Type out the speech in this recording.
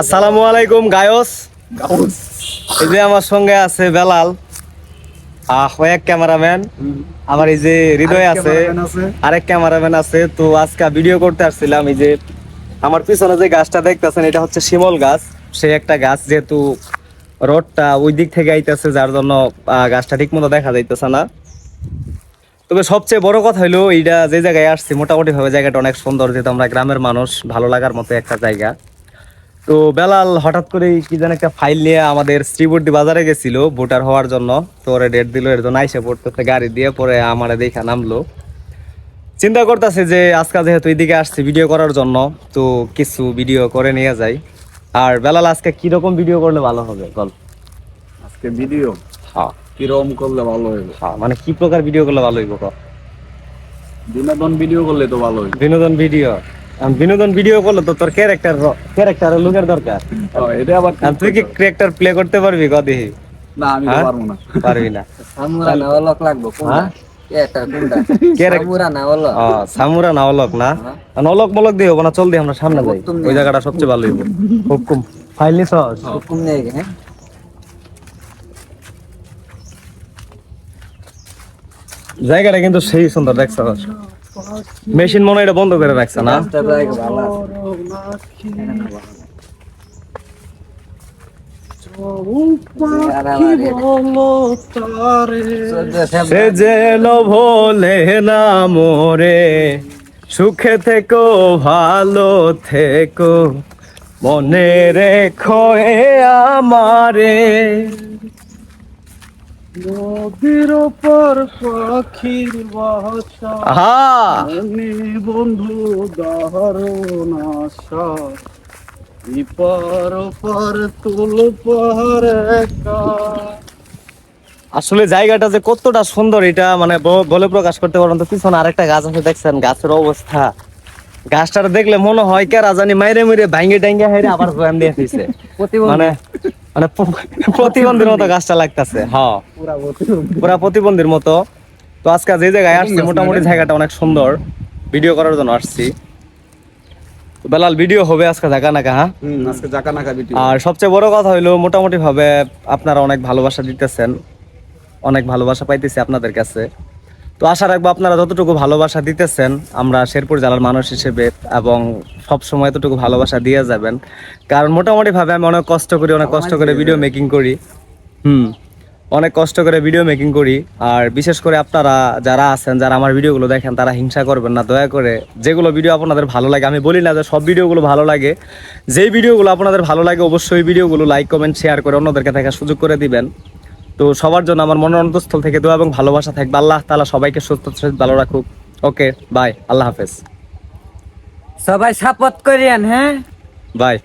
আসসালামু আলাইকুম গায়স। এই যে আমার সঙ্গে আছে বেলাল। এক ক্যামেরাম্যান। আমার এই যে হৃদয় আছে আরেক ক্যামেরাম্যান আছে। তো আজকে ভিডিও করতে আসছিলাম এই যে আমার পিছনে যে গাছটা দেখতেছেন এটা হচ্ছে শিমল গাছ। সে একটা গাছ যেহেতু রোডটা ওই দিক থেকে আইতেছে যার জন্য গাছটা ঠিক মতো দেখা যাইতেছে না। তবে সবচেয়ে বড় কথা হলো এইটা যে জায়গায় আসছি মোটামুটি ভাবে জায়গাটা অনেক সুন্দর যেহেতু আমরা গ্রামের মানুষ ভালো লাগার মতো একটা জায়গা। তো বেলাল হঠাৎ করে কি যেন একটা ফাইল নিয়ে আমাদের শ্রীবর্তী বাজারে গেছিল ভোটার হওয়ার জন্য। তো ওরে ডেট দিল এর জন্য আইসে পড়তেছে গাড়ি দিয়ে পরে আমার দেখা নামলো। চিন্তা করতেছে যে আজকাল যেহেতু এদিকে আসছে ভিডিও করার জন্য তো কিছু ভিডিও করে নিয়ে যাই। আর বেলাল আজকে কীরকম ভিডিও করলে ভালো হবে? বল। আজকে ভিডিও হ্যাঁ। কিরম করলে ভালো হইবে? হ্যাঁ মানে কি প্রকার ভিডিও করলে ভালো হইব বিনোদন ভিডিও করলে তো ভালো হইবে। বিনোদন ভিডিও বিনোদন ভিডিও করলে তো তোর ক্যারেক্টার ক্যারেক্টার লুকের দরকার। হ্যাঁ, এটা আবার তুই কি ক্যারেক্টার প্লে করতে পারবি কদি না আমি হ্যাঁ? পারব না। পারবি না। সামুরা না অলক লাগবো হ্যাঁ? সামুরা না? অলক না মলক দিয়ে না চল দিয়ে আমরা সামনে যাই। ওই জায়গাটা সবচেয়ে ভালো হইব। হুকুম। ফাইল নিছ হুকুম নেই গে, হ্যাঁ? জায়গাটা কিন্তু সেই সুন্দর দেখছ? মেশিন মনে এটা বন্ধ করে রাখছে না? সে যেন ভোলে না মোরে সুখে থেকো ভালো থেকো মনে রেখো আমারে। নদীর উপর পাখির বাসা। বন্ধু দারুণ আশা। ইপার পার তুল পাহাড় একা। আসলে জায়গাটা যে কতটা সুন্দর এটা মানে ব- বলে প্রকাশ করতে পারবেন তো পিছনে আরেকটা গাছ আছে দেখছেন গাছের অবস্থা। গাছটা দেখলে মনে হয় কে রাজানি মাইরে মাইরে ভাঙ্গে টাঙ্গে হাইরে আবার জয়ান দিয়ে মানে মানে প্রতিবন্ধীর মতো গাছটা লাগতাছে হ্যাঁ পুরা প্রতিবন্ধীর মতো। তো আজকে যে জায়গায় আসছি মোটামুটি জায়গাটা অনেক সুন্দর। ভিডিও করার জন্য আসছি। বেলাল ভিডিও হবে আজকে জায়গা নাকা হ্যাঁ আজকে জাকা নাকা ভিডিও আর সবচেয়ে বড় কথা হইল মোটামুটি ভাবে আপনারা অনেক ভালোবাসা দিতেছেন। অনেক ভালোবাসা পাইতেছি আপনাদের কাছে। তো আশা রাখব আপনারা যতটুকু ভালোবাসা দিতেছেন, আমরা শেরপুর জেলার মানুষ হিসেবে এবং সব সময় এতটুকু ভালোবাসা দিয়ে যাবেন। কারণ মোটামুটি ভাবে আমি অনেক কষ্ট করি, অনেক কষ্ট করে ভিডিও মেকিং করি। হুম, অনেক কষ্ট করে ভিডিও মেকিং করি। আর বিশেষ করে আপনারা যারা আছেন, যারা আমার ভিডিওগুলো দেখেন, তারা হিংসা করবেন না, দয়া করে যেগুলো ভিডিও আপনাদের ভালো লাগে, আমি বলি না যে সব ভিডিওগুলো ভালো লাগে। যেই ভিডিওগুলো আপনাদের ভালো লাগে, অবশ্যই ভিডিওগুলো লাইক কমেন্ট শেয়ার করে অন্যদেরকে দেখার সুযোগ করে দিবেন। তো সবার জন্য আমার মনের অন্তঃস্থল থেকে দোয়া এবং ভালোবাসা থাকবে। আল্লাহ তালা সবাইকে সুস্থ ভালো রাখুক। ওকে বাই আল্লাহ হাফেজ। সবাই সাপোর্ট করিয়েন হ্যাঁ? বাই